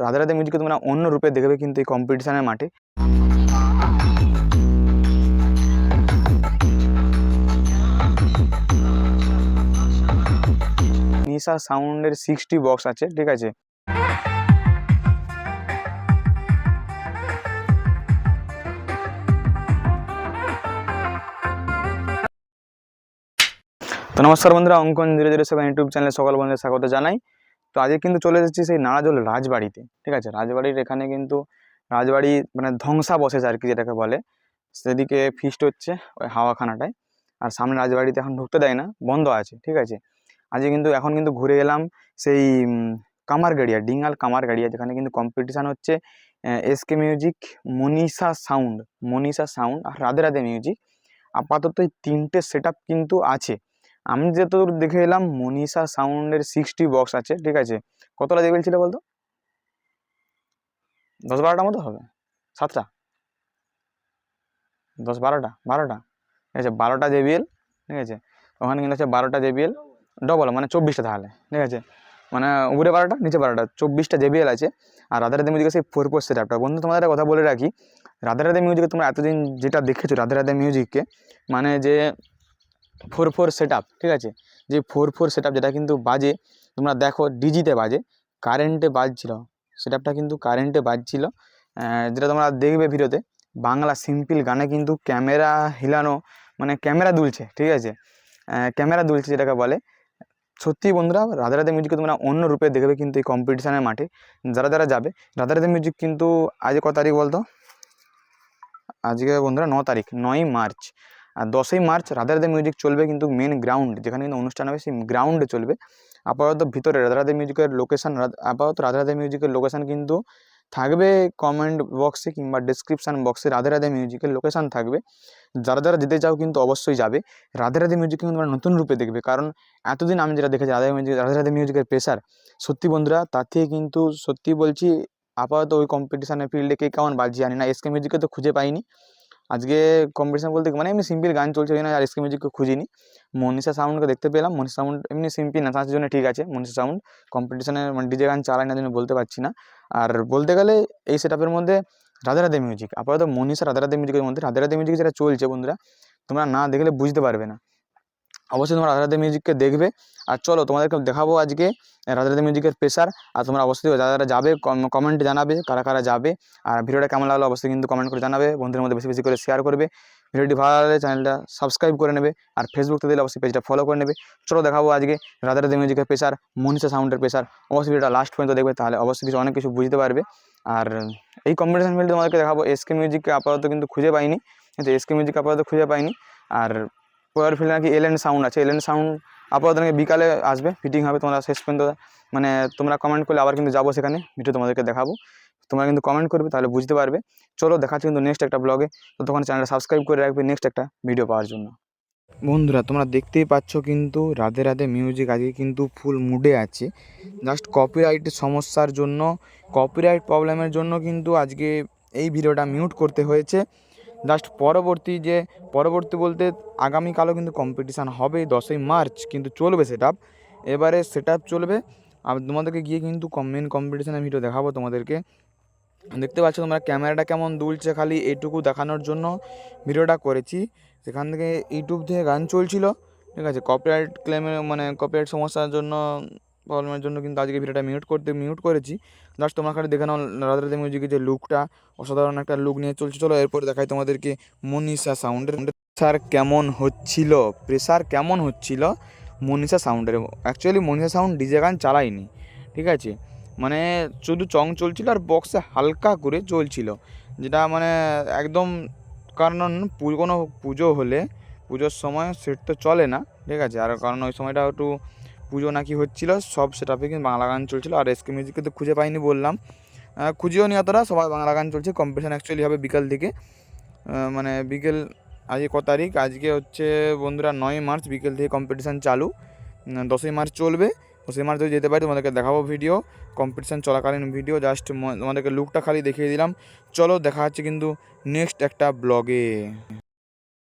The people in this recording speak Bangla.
রাধে রাধে মিউজিককে তোমরা অন্য রূপে দেখবে কিন্তু এই কম্পিটিশনের মাঠে। নিশা সাউন্ডের সিক্সটি বক্স আছে, ঠিক আছে? তো নমস্কার বন্ধুরা, অঙ্কন ধীরে ধীরে সেভেন ইউটিউব চ্যানেলে সকল বন্ধুদের স্বাগত জানাই। তো আজকে কিন্তু চলে এসেছি সেই নাড়াজল রাজবাড়িতে, ঠিক আছে? রাজবাড়ির এখানে কিন্তু রাজবাড়ি মানে ধ্বংসা বসেছে আর কি যেটাকে বলে, সেদিকে ফিস্ট হচ্ছে ওই হাওয়াখানাটায়। আর সামনে রাজবাড়িতে এখন ঢুকতে দেয় না, বন্ধ আছে, ঠিক আছে? আজকে কিন্তু এখন কিন্তু ঘুরে এলাম সেই কামারগাড়িয়া ডিঙ্গাল কামারগাড়িয়া, যেখানে কিন্তু কম্পিটিশান হচ্ছে SK music Manisha sound Manisha sound আর রাধে রাধে মিউজিক আপাতত এই তিনটে সেট কিন্তু আছে। আমি যতদূর দেখে এলাম মনীষা সাউন্ডের সিক্সটি বক্স আছে, ঠিক আছে। কতটা দেখবেল ছিল বলতো? দশ বারোটা মতো হবে? সাতটা? দশ বারোটা? বারোটা? ঠিক আছে, বারোটা জেবিএল ঠিক আছে। ওখানে কিন্তু আছে বারোটা জেবিএল ডবল মানে চব্বিশটা তাহলে, ঠিক আছে। মানে উপরে বারোটা, নিচে বারোটা, চব্বিশটা জেবিএল আছে। আর রাধা রাধে মিউজিকের সেই ফোর ফোর সেট আপটা বন্ধু, তোমাদের কথা বলে রাখি। রাধা রাধে মিউজিকে তোমরা এতদিন যেটা দেখেছ, রাধা রাধে মিউজিককে মানে যে ফোর ফোর সেট ঠিক আছে? যে ফোর ফোর সেট যেটা কিন্তু বাজে, তোমরা দেখো ডিজিতে বাজে কারেন্টে বাজছিল। সেট আপটা কিন্তু কারেন্টে বাজছিল। যেটা তোমরা দেখবে ভিডিওতে, বাংলা সিম্পল গানে কিন্তু ক্যামেরা হিলানো মানে ক্যামেরা দুলছে, ঠিক আছে? ক্যামেরা দুলছে যেটাকে বলে। সত্যি বন্ধুরা রাধা রাধে মিউজিককে তোমরা অন্য রূপে দেখবে কিন্তু এই কম্পিটিশানের মাঠে। যারা যারা যাবে রাধা রাধে মিউজিক কিন্তু আজ কত তারিখ বলতো? আজকে বন্ধুরা ন তারিখ, নয়ই মার্চ। আর দশই মার্চ রাধা রাধে মিউজিক চলবে কিন্তু মেন গ্রাউন্ড যেখানে কিন্তু অনুষ্ঠান হবে সেই গ্রাউন্ডে চলবে। আপাতত ভিতরে রাধা রাধে মিউজিকের লোকেশান আপাতত রাধা রাধে মিউজিকের লোকেশান কিন্তু থাকবে কমেন্ট বক্সে কিংবা ডিসক্রিপশান বক্সে রাধে রাধে মিউজিকের লোকেশান থাকবে। যারা যারা যেতে চাও কিন্তু অবশ্যই যাবে। রাধে রাধে মিউজিক কিন্তু তোমরা নতুন রূপে দেখবে। কারণ এতদিন আমি যেটা দেখেছি, রাধা মিউজিক রাধে রাধে মিউজিকের প্রেশার সত্যি বন্ধুরা তার থেকে কিন্তু সত্যি বলছি, আপাতত ওই কম্পিটিশানের ফিল্ডে কে কেমন বাজি জানি না এসকে মিউজিকে তো খুঁজে পাইনি। আজকে কম্পিটিশন বলতে মানে এমনি সিম্পল গান চলছে না আর এসকে মিউজিককে খুঁজিনি। মনীষা সাউন্ডকে দেখতে পেলাম, মনীষা সাউন্ড এমনি সিম্পল নাচার জন্য ঠিক আছে। মনীষা সাউন্ড কম্পিটিশানে মানে ডিজে গান চালায় না জন্য বলতে পারছি না। আর বলতে গেলে এই সেট মধ্যে রাধা রাধে মিউজিক আপাতত মনীষা রাধা রাধে মিউজিকের মধ্যে, রাধা রাধে মিউজিক যেটা চলছে বন্ধুরা, তোমরা না দেখলে বুঝতে পারবে না। অবশ্যই তোমরা রাধে মিউজিককে দেখবে। আর চলো তোমাদেরকে দেখাবো আজকে রাধে মিউজিকের প্রেশার আর তোমরা অবশ্যই যারা যাবে কমেন্টে জানাবে কারা কারা যাবে। আর ভিডিওটা কেমন লাগল অবশ্যই কিন্তু কমেন্ট করে জানাবে। বন্ধুদের মধ্যে বেশি বেশি করে শেয়ার করবে। ভিডিওটি ভালো লাগলে চ্যানেলটা সাবস্ক্রাইব করে নেবে। আর ফেসবুকতে দিলে অবশ্যই পেজটা ফলো করে নেবে। চলো দেখাবো আজকে রাধে মিউজিকের প্রেশার মনীষা সাউন্ডের প্রেশার অবশ্যই ভিডিওটা লাস্ট পর্যন্ত দেখবে, তাহলে অবশ্যই কিছু, অনেক কিছু বুঝতে পারবে। আর এই কম্পিটিশন ফিল্ডে তোমাদেরকে দেখাবো। এসকে মিউজিককে আপাতত কিন্তু খুঁজে পাইনি। কিন্তু এসকে মিউজিক আপাতত খুঁজে পাইনি। আর পরের ফিল্ডে নাকি এল সাউন্ড আছে। এল সাউন্ড আপাতত নাকি বিকালে আসবে ফিটিং হবে তোমরা শেষ পর্যন্ত মানে তোমরা কমেন্ট করলে আবার কিন্তু যাব সেখানে ভিডিও তোমাদেরকে দেখাবো। তোমরা কিন্তু কমেন্ট করবে, তাহলে বুঝতে পারবে। চলো দেখাচ্ছি কিন্তু নেক্সট একটা ব্লগে তো তখন চ্যানেলটা সাবস্ক্রাইব করে রাখবে নেক্সট একটা ভিডিও পাওয়ার জন্য। বন্ধুরা, তোমরা দেখতেই পাচ্ছ কিন্তু রাধে রাধে মিউজিক আজকে কিন্তু ফুল মুডে আছে। জাস্ট কপিরাইট সমস্যার জন্য কপিরাইট প্রবলেমের জন্য কিন্তু আজকে এই ভিডিওটা মিউট করতে হয়েছে। জাস্ট পরবর্তী যে, পরবর্তী বলতে আগামীকালও কিন্তু কম্পিটিশান হবে দশই মার্চ, কিন্তু চলবে সেট এবারে সেট চলবে। আর তোমাদেরকে গিয়ে কিন্তু মেন কম্পিটিশানের ভিডিও দেখাবো তোমাদেরকে। দেখতে পাচ্ছ তোমরা ক্যামেরাটা কেমন দুলছে খালি এইটুকু দেখানোর জন্য ভিডিওটা করেছি। সেখান থেকে ইউটিউব থেকে গান চলছিল। ঠিক আছে কপিরাইট ক্লেমের মানে কপিরাইট সমস্যার জন্য প্রবলেমের জন্য কিন্তু আজকে ভিডিওটা মিউট করতে মিউট করেছি। জাস্ট তোমরা খালি দেখে নাও রাধা রাধে মিউজিকের যে লুকটা অসাধারণ একটা লুক নিয়ে চলছে। চলো এরপর দেখাই তোমাদেরকে মনীষা সাউন্ডের প্রেশার কেমন হচ্ছিল? প্রেশার কেমন হচ্ছিল? মনীষা সাউন্ডের অ্যাকচুয়ালি মনীষা সাউন্ড ডিজে গান চালায়নি। ঠিক আছে? মানে শুধু চং চলছিল আর বক্সে হালকা করে চলছিল। যেটা মানে একদম কারণ কোনো পুজো হলে, পুজোর সময় সেট তো চলে না। ঠিক আছে? আর কারণ ওই সময়টা একটু পুজো নাকি হচ্ছিল, সব সেটাপে কিন্তু বাংলা গান চলছিল। আর এসকে মিউজিকে তো খুঁজে পাইনি বললাম। খুঁজেও নি অতটা সবাই বাংলা গান চলছে। কম্পিটিশান অ্যাকচুয়ালি হবে বিকাল থেকে মানে বিকেল, আজকে ক তারিখ? আজকে হচ্ছে বন্ধুরা নয় মার্চ, বিকেল থেকে কম্পিটিশান চালু। দশই মার্চ চলবে। দশই মার্চ যদি যেতে পারি, তোমাদেরকে দেখাবো ভিডিও কম্পিটিশান চলাকালীন ভিডিও জাস্ট তোমাদেরকে লুকটা খালি দেখিয়ে দিলাম। চলো, দেখা হচ্ছে কিন্তু নেক্সট একটা ব্লগে